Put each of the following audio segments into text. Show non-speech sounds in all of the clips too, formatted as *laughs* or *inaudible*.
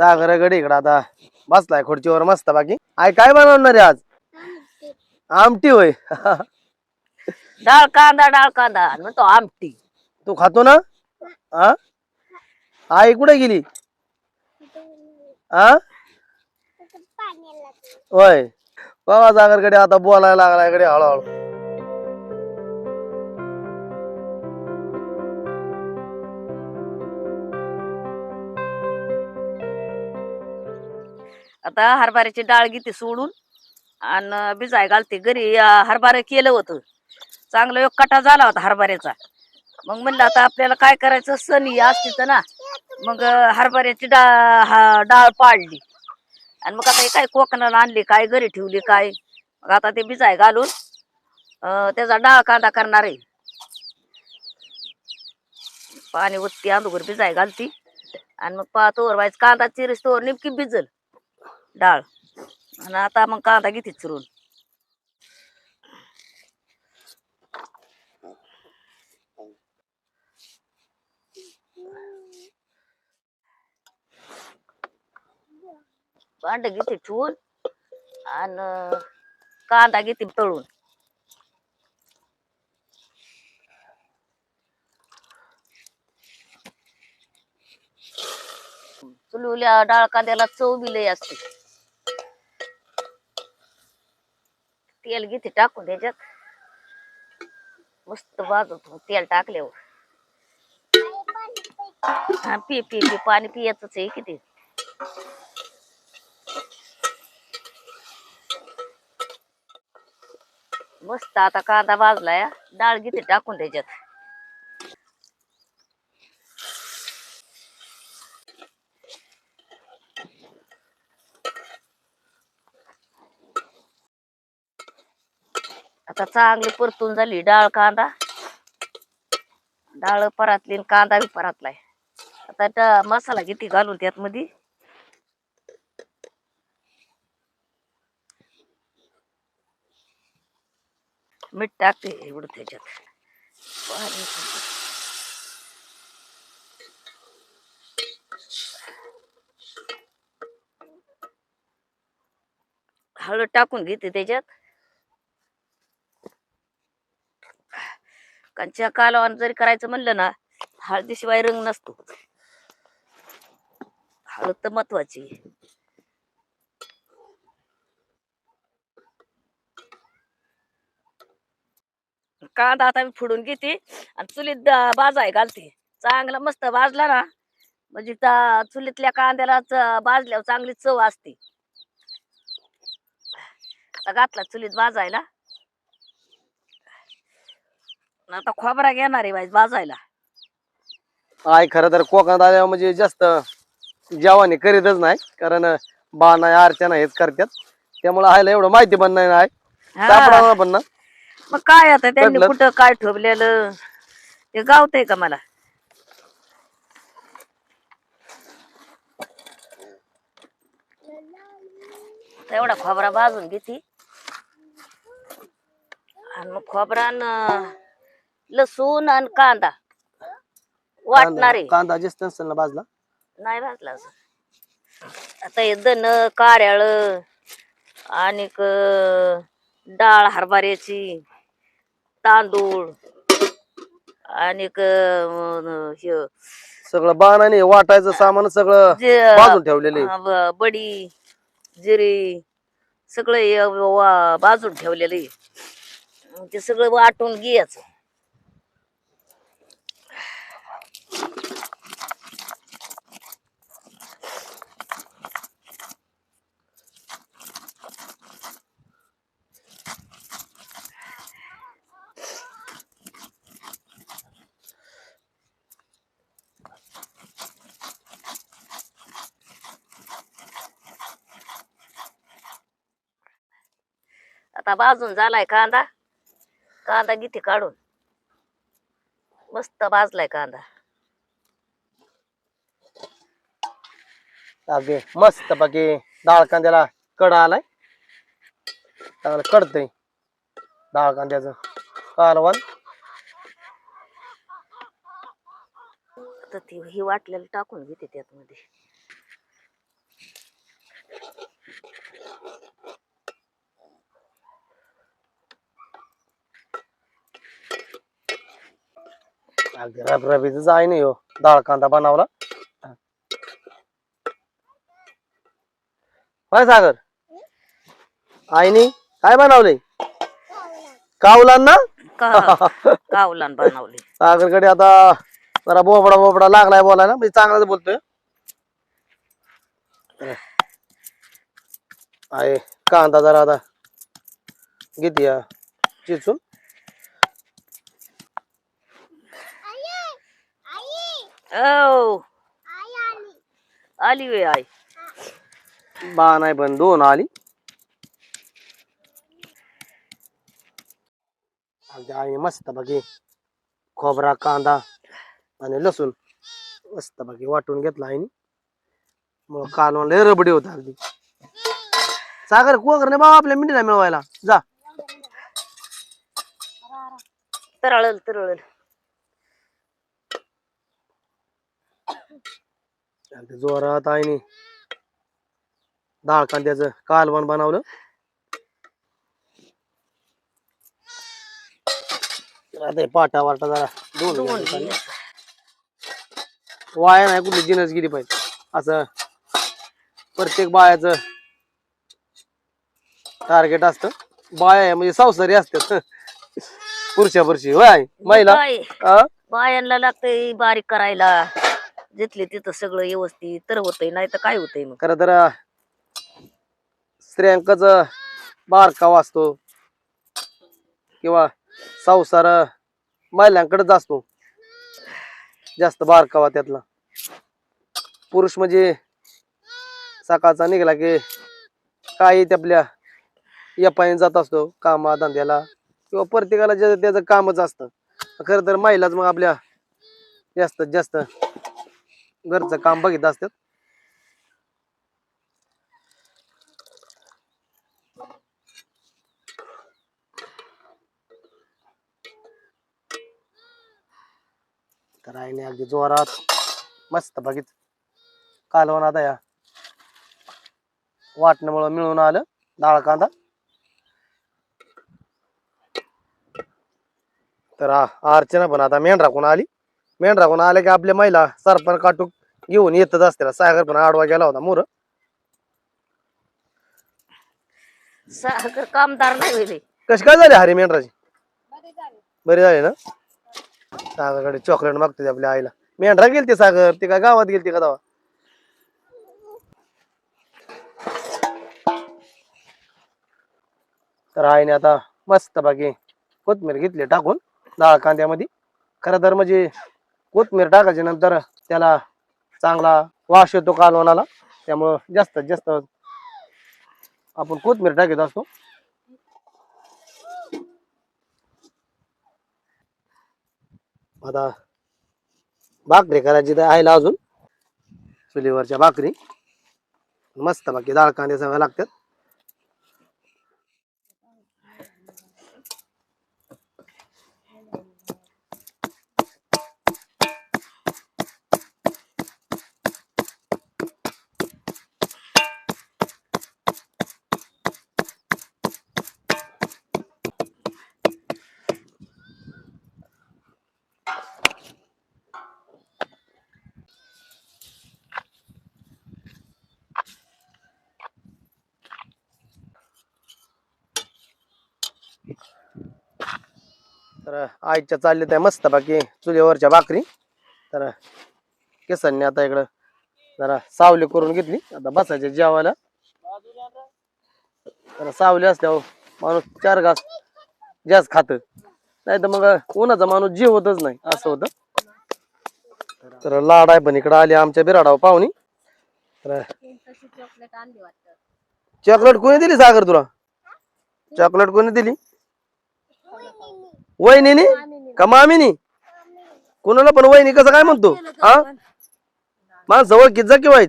सागर गडी इकडं आता बसलाय खुर्चीवर मस्त बाकी. आई काय बनवणार आहे आज? आमटी होय. *laughs* डाळ कांदा डाळ कांदा म्हणतो आमटी. तू खातो ना? हा आई कुठे गेली? हा होय. बाबा सागरकडे आता बोलायला लागला इकडे हळूहळू. आता हरभऱ्याची डाळ घेते सोडून आणि भिजाय घालते. घरी हरभरे हरभरा केलं होतं. चांगलं एक कटा झाला होता हरभऱ्याचा. मग म्हणलं आता आपल्याला काय करायचं? सण असते तर ना. मग हरभऱ्याची डाळ हा डाळ पाडली. आणि मग आता काय कोकणाला आणली काय घरी ठेवली काय? मग आता ते भिजाय घालून त्याचा डाळ कांदा करणार आहे. पाणी ओतती अंदूर भिजाय घालती. आणि मग पाहतो व्हायचं कांदा चिरीस तोवर नेमकी भिजल. डाळ आणि आता मग कांदा घेते चिरून भांड घेते ठेवून आणि कांदा घेते तळून चुलवल्या डाळ कांद्याला चव बी लय असते तेल घेते टाकून त्याच्यात. मस्त भाजत तेल टाकल्यावर. हा पी पी पी पाणी पियाच आहे किती. मस्त आता कांदा भाजलाय डाळ घेते टाकून त्याच्यात. चांगली परतून झाली. डाळ कांदा. डाळ परातली आणि कांदा बी परातलाय. आता मसाला किती घालून त्यात मध्ये मीठ टाकते एवढं त्याच्यात. हळद टाकून घेते त्याच्यात. कंच्या कालवान जरी करायचं म्हणलं ना हळदीशिवाय रंग नसतो. हळद तर महत्वाची. कांदा आता मी फोडून घेते आणि चुलीत बाजाय घालते. चांगला मस्त भाजला ना म्हणजे त्या चुलीतल्या कांद्याला च- भाजल्यावर चांगली चव असते. आता घातला चुलीत भाजायला. आता खोबरा घेणार आहे बाई भाजायला. आई खरं तर कोकणात आल्यावर म्हणजे जास्त जेवण हे करीतच नाही कारण बा नाही अर्चना हेच करतात. त्यामुळे आयला एवढं माहिती पण नाही नाही हा. पण ना? मग काय आता त्यांनी. कुठं काय ठेवलेलं? ते गावतंय का मला? एवढा खोबरा भाजून घेते. आणि मग खोबरा न लसूण आणि कांदा. वाटणार. आहे कांदा जास्त नसेल ना भाजला? नाही भाजला अजून. आता हे दन कार्याळ आणि डाळ हरभऱ्याची तांदूळ आणि सगळं बाण आणि वाटायचं सामान सगळं भाजून ठेवलेले. बडी जिरे सगळं हे वा- भाजून ठेवलेलं. आहे. मग ते सगळं वाटून घ्यायचं. आता भाजून झालाय कांदा. कांदा घेते काढून. मस्त भाजलाय कांदा. अगे मस्त बाकी डाळ कांद्याला कडा आलाय. चांगलं कडतंय डाळ कांद्याच कारवान तर ती ही वाटलेलं टाकून घेते त्यात मध्ये अगदी रबरबीच आहे नाही हो डाळ कांदा बनवला. काय सागर? आईनी काय बनवले कावलान? कावलान बनवली सागरकडे आता जरा बोबडा बोबडा लागलाय बोलायला म्हणजे चांगलाच बोलतोय. आहे कांदा जरा आता किती या चिचून. ओ आली वे आई. बा नाही पण दोन आली. आईने मस्त बाकी खोबरा कांदा आणि लसूण मस्त बाकी वाटून घेतला आईने. मग कालवण लय रबडी होत अगदी सागर कोकरने बाबा आपल्या मिठीला मिळवायला. जा. तरळल तरळल. जोरात आईने डाळ कांद्याचं कालवण बनवलं. आता पाटा वाटा जरा दोन. वाया नाही कुठली जिनस गेली पाहिजे. असं प्रत्येक बायाचं टार्गेट असतं. बाया आहे म्हणजे संसारी असतात. पुरुषा पुरुषी. होय? महिला? बाय? बायांना लागतंय बारीक करायला. जिथले तिथं सगळं व्यवस्थित तर होतंय नाही तर काय होतंय मग? खरं तर स्त्रियांकच बारकावा असतो किंवा संसार महिलांकडेच असतो. जास्त बारकावा त्यातला. पुरुष म्हणजे सकाळचा निघाला की काही ते आपल्या यपाईन जात असतो कामा धंद्याला. किंवा प्रत्येकाला जे त्याचं कामच असतं. खरं तर महिलाच मग आपल्या जास्त जास्त घरचं काम बघित असतात तर आईने अगदी जोरात मस्त बघित कालवण आता या वाटण्यामुळं मिळून आलं डाळ कांदा. तर अर्चना पण आता मेंढराकून आली? मेंढराकून आले की आपल्या महिला सरपण काटूक घेऊन येतच असते सागर पण आडवा गेला होता मोर. साखर कामदार नाही कशी काय झाली हरी मेंढराची? बरी झाली ना? सागरकडे चॉकलेट मागते आपल्या आईला. मेंढरा गेलते सागर ती काय गावात गेलते का तेव्हा? तर आईने आता मस्त बाकी कोथमीर घेतली टाकून डाळ कांद्यामध्ये. खरं तर म्हणजे कोथमीर टाकायच्या नंतर त्याला चांगला वास येतो कालवणाला. त्यामुळं जास्तीत जास्त आपण कोथमीर टाकत असतो. आता भाकरी करायची तर आहे अजून. चुलीवरच्या भाकरी. मस्त बाकी डाळ कांदे सगळ्या लागतात. तर आईच्या चालले त्या मस्त बाकी चुलीवरच्या भाकरी. तर केसांनी आता इकडं जरा सावली करून घेतली. आता बसायचे जेवायला. तर सावली असल्यावर माणूस चार घास जास्त खात. नाही तर मग उन्हाचा माणूस जेवतच नाही असं होतं. तर लाड आहे पण इकडं आली आमच्या बिराडावर पाहुणी. तर चॉकलेट कोणी दिली सागर तुला? चॉकलेट कोणी दिली? वहिनीनी? का मामीनी? कुणाला पण वहिनी कसं काय म्हणतो? हा? माणसं ओळखीत जा किंवा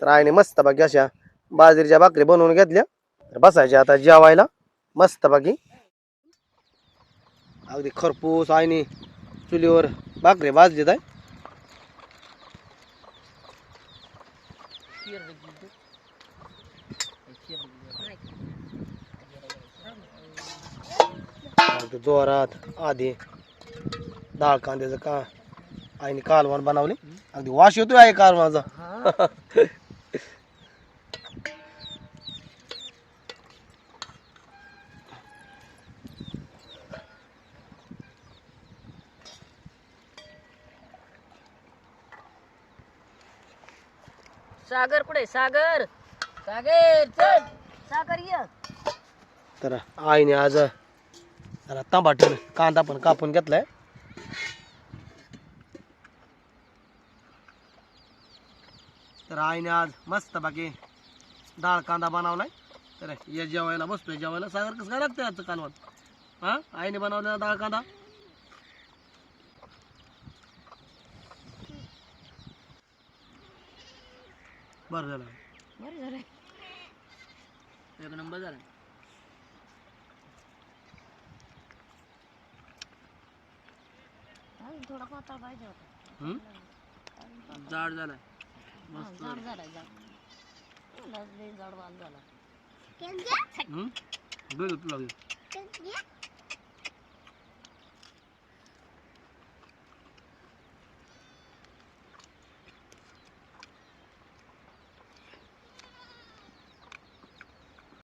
तर आईने मस्त बाकी अशा बाजरीच्या भाकरी बनवून घेतल्या. तर बसायच्या आता जेवायला. मस्त बाकी. अगदी खरपूस आईने चुलीवर भाकरी भाजलीत आहे. अगदी जोरात आधी डाळ कांद्याचं का आईने कालवण बनवले. अगदी वास येतोय आहे कालवणाचा. सागर कुठे सागर! सागर चल! सागर ये. तर आईने आज जरा टमाटर कांदा पण कापून घेतलाय. तर आईने आज मस्त बाकी डाळ कांदा बनवलाय. तर या जेवायला बसतोय जेवायला सागर कसं काय लागतंय आजचं कालवण? हा? आईने बनवलेला डाळ कांदा? बरं झालं. बरं झालं एक नंबर झाला. थोडा पातळ पाहिजे होता? जाड झालाय. मस्त जाड झाला जाड. जाड वाल झाला. तुला